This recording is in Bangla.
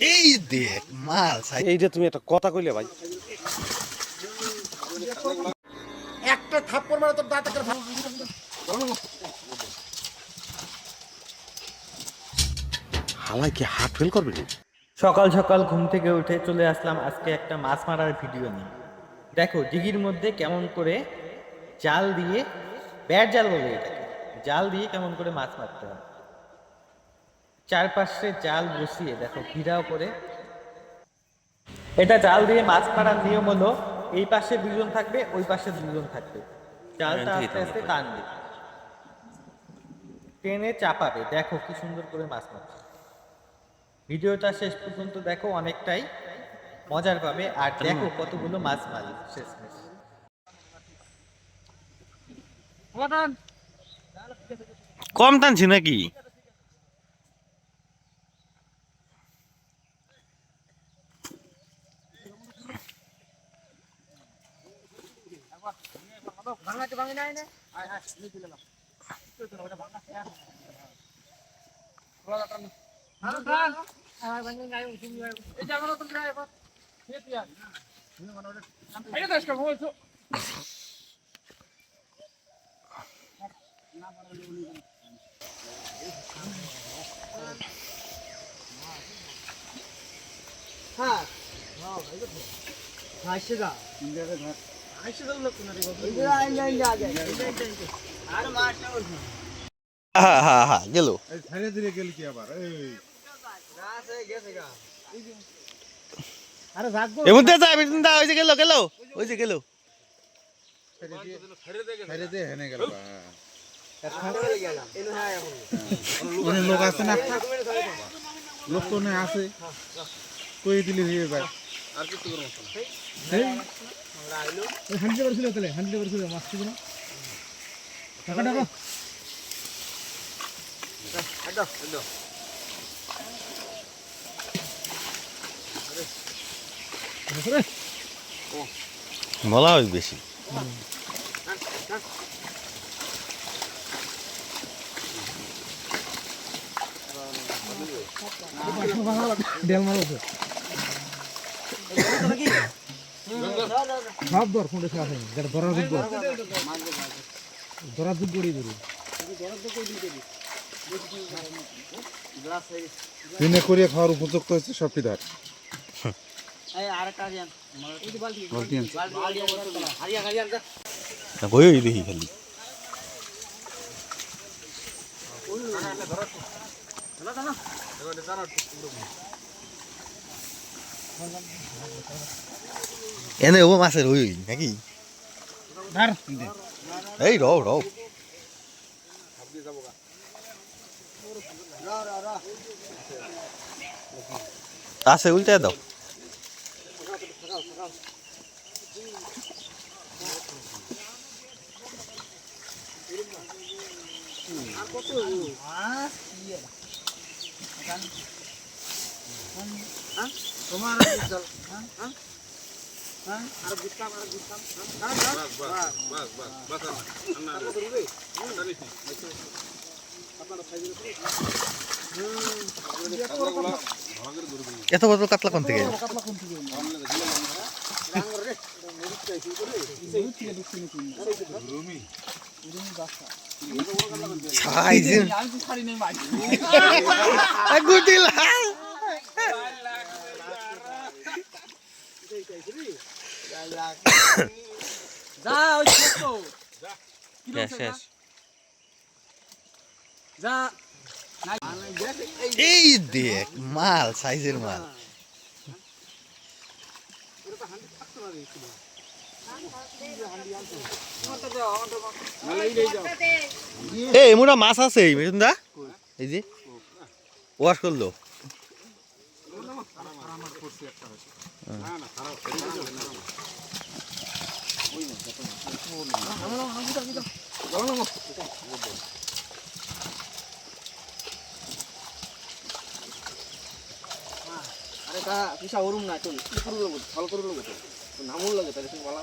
এই দেখ মাল সাই এইটা তুমি একটা কথা কইলে ভাই। একটা থাপ্পড় মারে তোর দাঁত একটা হালাই কি ফেল করবে? সকাল সকাল ঘুম থেকে উঠে চলে আসলাম আজকে একটা মাছ মারার ভিডিও নিয়ে। দেখো দিঘির মধ্যে কেমন করে জাল দিয়ে ব্যাট জাল বলে এটাকে। জাল দিয়ে কেমন করে মাছ মারতে হয়। চারপাশে জাল বসিয়ে দেখো ঘিরাও করে। এটা জাল দিয়ে মাছ মারার নিয়ম হলো এই পাশে দুজন থাকবে ওই পাশে দুজন থাকবে। জালটা আস্তে আস্তে টানবে টেনে চাপাবে দেখো কি সুন্দর করে মাছ মারছে। ভিডিওটা শেষ পর্যন্ত দেখো অনেকটাই মজার পাবে আর দেখো কতগুলো মাছ মারি শেষমেশ। কম টানছি নাকি? ভাঙাতে ভাঙে নাই না আয় আয় নিয়ে চলে নাও ওটা ভাঙা হ্যাঁ। হ্যাঁ আর ভাঙে নাই তুমি এই যাব না তুমি এবার খেয়ে তুই আর এই না বড় বলি হ্যাঁ হ্যাঁ ভাই। তো হ্যাঁ সেটা ইন্ডিয়াতে ঘাট হা হা হা গেল ধীরে ধীরে গেল কি আবার এমন তো যাবে দা ওই যে গেল গেল ওই লোক আছে না লোক তো আছে কই দিলি হয়ে আর কিছু করব হান্ড্রেড পারছিল তাহলে হান্ড্রেড পারছিল মাছ ছিল না টাকা। টাকা বলা হয় বেশি। ডেল মাল আছে সব দর ফোনটা দিনে করিয়া খাওয়ার উপযুক্ত হচ্ছে সবটি ধার দেখি খালি এনে ও মাছের ওই নাকি? এই রও রও আছে উল্টে দাও। এত বড় কাতলা কোন থেকে সাইজ গুটি লাল শেষ শেষ এই দেখ মাল সাইজের মাল এই মোটা মাছ আছে মিঠুন দা? এই যে। ওয়াশ করল। আরে তা পিসা ওরুম না করব ভালো করব তো। নামুন লাগে তাহলে তুমি বলা